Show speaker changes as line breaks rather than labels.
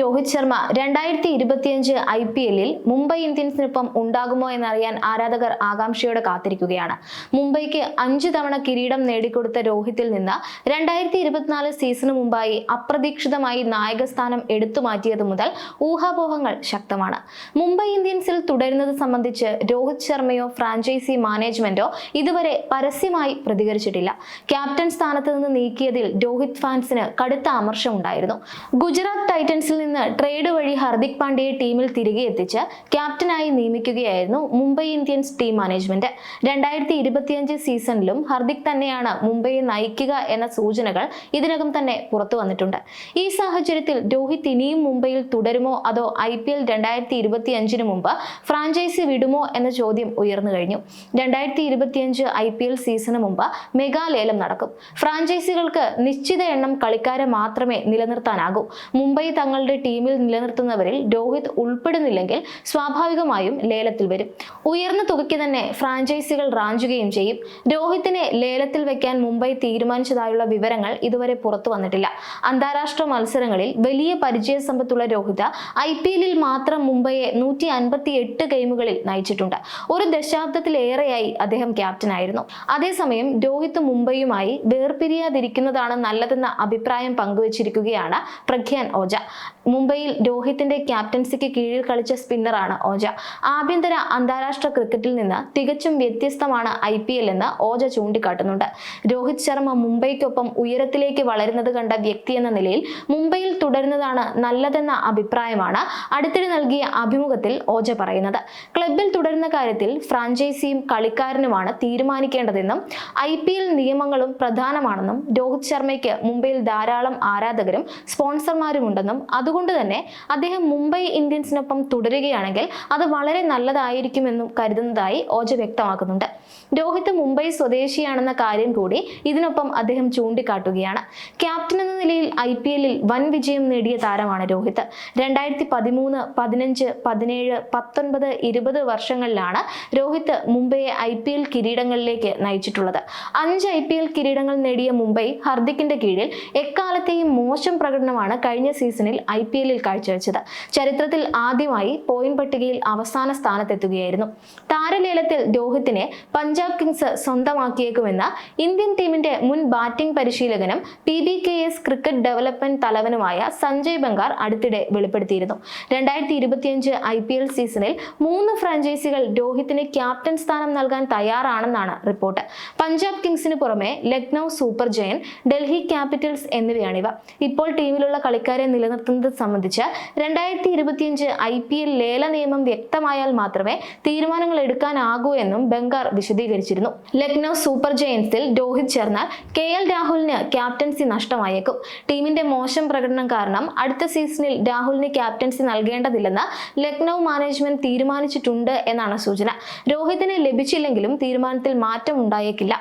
രോഹിത് ശർമ്മ രണ്ടായിരത്തി ഇരുപത്തിയഞ്ച് I P എല്ലിൽ മുംബൈ ഇന്ത്യൻസിനൊപ്പം ഉണ്ടാകുമോ എന്നറിയാൻ ആരാധകർ ആകാംക്ഷയോടെ കാത്തിരിക്കുകയാണ്. മുംബൈക്ക് അഞ്ച് തവണ കിരീടം നേടിക്കൊടുത്ത രോഹിത്തിൽ നിന്ന് രണ്ടായിരത്തി ഇരുപത്തിനാല് സീസണു മുമ്പായി അപ്രതീക്ഷിതമായി നായകസ്ഥാനം എടുത്തു മാറ്റിയത് മുതൽ ഊഹാപോഹങ്ങൾ ശക്തമാണ്. മുംബൈ ഇന്ത്യൻസിൽ തുടരുന്നത് സംബന്ധിച്ച് രോഹിത് ശർമ്മയോ ഫ്രാഞ്ചൈസി മാനേജ്മെന്റോ ഇതുവരെ പരസ്യമായി പ്രതികരിച്ചിട്ടില്ല. ക്യാപ്റ്റൻ സ്ഥാനത്ത് നിന്ന് നീക്കിയതിൽ രോഹിത് ഫാൻസിന് കടുത്ത അമർഷമുണ്ടായിരുന്നു. ഗുജറാത്ത് ടൈറ്റൻസിൽ ട്രേഡ് വഴി ഹർദിക് പാണ്ഡ്യയെ ടീമിൽ തിരികെ എത്തിച്ച് ക്യാപ്റ്റനായി നിയമിക്കുകയായിരുന്നു മുംബൈ ഇന്ത്യൻസ് ടീം മാനേജ്മെന്റ് രണ്ടായിരത്തി ഇരുപത്തിയഞ്ച് സീസണിലും ഹർദിക് തന്നെയാണ് മുംബൈയെ നയിക്കുക എന്ന സൂചനകൾ ഇതിനകം തന്നെ പുറത്തു വന്നിട്ടുണ്ട്. ഈ സാഹചര്യത്തിൽ രോഹിത് ഇനിയും മുംബൈയിൽ തുടരുമോ അതോ ഐ പി എൽ രണ്ടായിരത്തി ഇരുപത്തിയഞ്ചിന് മുമ്പ് ഫ്രാഞ്ചൈസി വിടുമോ എന്ന ചോദ്യം ഉയർന്നു കഴിഞ്ഞു. രണ്ടായിരത്തി ഇരുപത്തിയഞ്ച് ഐ പി എൽ സീസണ് മുമ്പ് മെഗാ ലേലം നടക്കും. ഫ്രാഞ്ചൈസികൾക്ക് നിശ്ചിത എണ്ണം കളിക്കാരെ മാത്രമേ നിലനിർത്താനാകൂ. മുംബൈ തങ്ങളുടെ ടീമിൽ നിലനിർത്തുന്നവരിൽ രോഹിത് ഉൾപ്പെടുന്നില്ലെങ്കിൽ സ്വാഭാവികമായും ലേലത്തിൽ വരും. ഉയർന്ന തുകയ്ക്ക് തന്നെ ഫ്രാഞ്ചൈസികൾ റാഞ്ചുകയും ചെയ്യും. രോഹിത്തിനെ ലേലത്തിൽ വെക്കാൻ മുംബൈ തീരുമാനിച്ചതായുള്ള വിവരങ്ങൾ ഇതുവരെ പുറത്തു വന്നിട്ടില്ല. അന്താരാഷ്ട്ര മത്സരങ്ങളിൽ വലിയ പരിചയ സമ്പത്തുള്ള രോഹിത് ഐ പി എല്ലിൽ മാത്രം മുംബൈയെ നൂറ്റി അൻപത്തി എട്ട് ഗെയിമുകളിൽ നയിച്ചിട്ടുണ്ട്. ഒരു ദശാബ്ദത്തിലേറെയായി അദ്ദേഹം ക്യാപ്റ്റനായിരുന്നു. അതേസമയം രോഹിത് മുംബൈയുമായി വേർപിരിയാതിരിക്കുന്നതാണ് നല്ലതെന്ന അഭിപ്രായം പങ്കുവച്ചിരിക്കുകയാണ് പ്രഖ്യാൻ ഓജ. മുംബൈയിൽ രോഹിത്തിന്റെ ക്യാപ്റ്റൻസിക്ക് കീഴിൽ കളിച്ച സ്പിന്നറാണ് ഓജ. ആഭ്യന്തര അന്താരാഷ്ട്ര ക്രിക്കറ്റിൽ നിന്ന് തികച്ചും വ്യത്യസ്തമാണ് ഐ പി എൽ എന്ന് ഓജ ചൂണ്ടിക്കാട്ടുന്നുണ്ട്. രോഹിത് ശർമ്മ മുംബൈക്കൊപ്പം ഉയരത്തിലേക്ക് വളരുന്നത് കണ്ട വ്യക്തി എന്ന നിലയിൽ മുംബൈയിൽ തുടരുന്നതാണ് നല്ലതെന്ന അഭിപ്രായമാണ് അടുത്തിടെ നൽകിയ അഭിമുഖത്തിൽ ഓജ പറയുന്നത്. ക്ലബിൽ തുടരുന്ന കാര്യത്തിൽ ഫ്രാഞ്ചൈസിയും കളിക്കാരനുമാണ് തീരുമാനിക്കേണ്ടതെന്നും ഐ പി എൽ നിയമങ്ങളും പ്രധാനമാണെന്നും രോഹിത് ശർമ്മയ്ക്ക് മുംബൈയിൽ ധാരാളം ആരാധകരും സ്പോൺസർമാരുമുണ്ടെന്നും അതുകൊണ്ട് തന്നെ അദ്ദേഹം മുംബൈ ഇന്ത്യൻസിനൊപ്പം തുടരുകയാണെങ്കിൽ അത് വളരെ നല്ലതായിരിക്കുമെന്നും കരുതുന്നതായി ഓജ വ്യക്തമാക്കുന്നുണ്ട്. രോഹിത് മുംബൈ സ്വദേശിയാണെന്ന കാര്യം കൂടി ഇതിനൊപ്പം അദ്ദേഹം ചൂണ്ടിക്കാട്ടുകയാണ്. ക്യാപ്റ്റൻ എന്ന നിലയിൽ ഐ പി എല്ലിൽ വൻ വിജയം നേടിയ താരമാണ് രോഹിത്. രണ്ടായിരത്തി പതിമൂന്ന് പതിനഞ്ച് പതിനേഴ് പത്തൊൻപത് ഇരുപത് വർഷങ്ങളിലാണ് രോഹിത് മുംബൈയെ ഐ പി എൽ കിരീടങ്ങളിലേക്ക് നയിച്ചിട്ടുള്ളത്. അഞ്ച് ഐ പി എൽ കിരീടങ്ങൾ നേടിയ മുംബൈ ഹർദിക്കിന്റെ കീഴിൽ എക്കാലത്തെയും മോശം പ്രകടനമാണ് കഴിഞ്ഞ സീസണിൽ ഐ പി എല്ലിൽ കാഴ്ചവെച്ചത്. ചരിത്രത്തിൽ ആദ്യമായി പോയിന്റ് പട്ടികയിൽ അവസാന സ്ഥാനത്തെത്തുകയായിരുന്നു. താരലേലത്തിൽ രോഹിത്തിനെ പഞ്ചാബ് കിങ്സ് സ്വന്തമാക്കിയേക്കുമെന്ന് ഇന്ത്യൻ ടീമിന്റെ മുൻ batting പരിശീലകനും P B K S cricket development തലവനുമായ Sanjay Bangar അടുത്തിടെ വെളിപ്പെടുത്തിയിരുന്നു. രണ്ടായിരത്തി ഇരുപത്തിയഞ്ച് ഐ പി എൽ സീസണിൽ മൂന്ന് ഫ്രാഞ്ചൈസികൾ രോഹിത്തിന് ക്യാപ്റ്റൻ സ്ഥാനം നൽകാൻ തയ്യാറാണെന്നാണ് റിപ്പോർട്ട്. പഞ്ചാബ് കിങ്സിന് പുറമെ Lucknow Super Giants Delhi Capitals എന്നിവയാണിവ. ഇപ്പോൾ ടീമിലുള്ള കളിക്കാരെ നിലനിർത്തുന്നത് സംബന്ധിച്ച് രണ്ടായിരത്തി ഇരുപത്തിയഞ്ച് ഐ പി എൽ ലേല നിയമം വ്യക്തമായാൽ മാത്രമേ തീരുമാനങ്ങൾ എടുക്കാനാകൂ എന്നും ബംഗാർ വിശദീകരിച്ചിരുന്നു. ലക്നൌ സൂപ്പർ ജയൻസിൽ രോഹിത് ചേർന്നാൽ കെ എൽ രാഹുലിന് ക്യാപ്റ്റൻസി നഷ്ടമായേക്കും. ടീമിന്റെ മോശം പ്രകടനം കാരണം അടുത്ത സീസണിൽ രാഹുലിന് ക്യാപ്റ്റൻസി നൽകേണ്ടതില്ലെന്ന് ലക്നൌ മാനേജ്മെന്റ് തീരുമാനിച്ചിട്ടുണ്ട് എന്നാണ് സൂചന. രോഹിതിന് ലഭിച്ചില്ലെങ്കിലും തീരുമാനത്തിൽ മാറ്റം ഉണ്ടായേക്കില്ല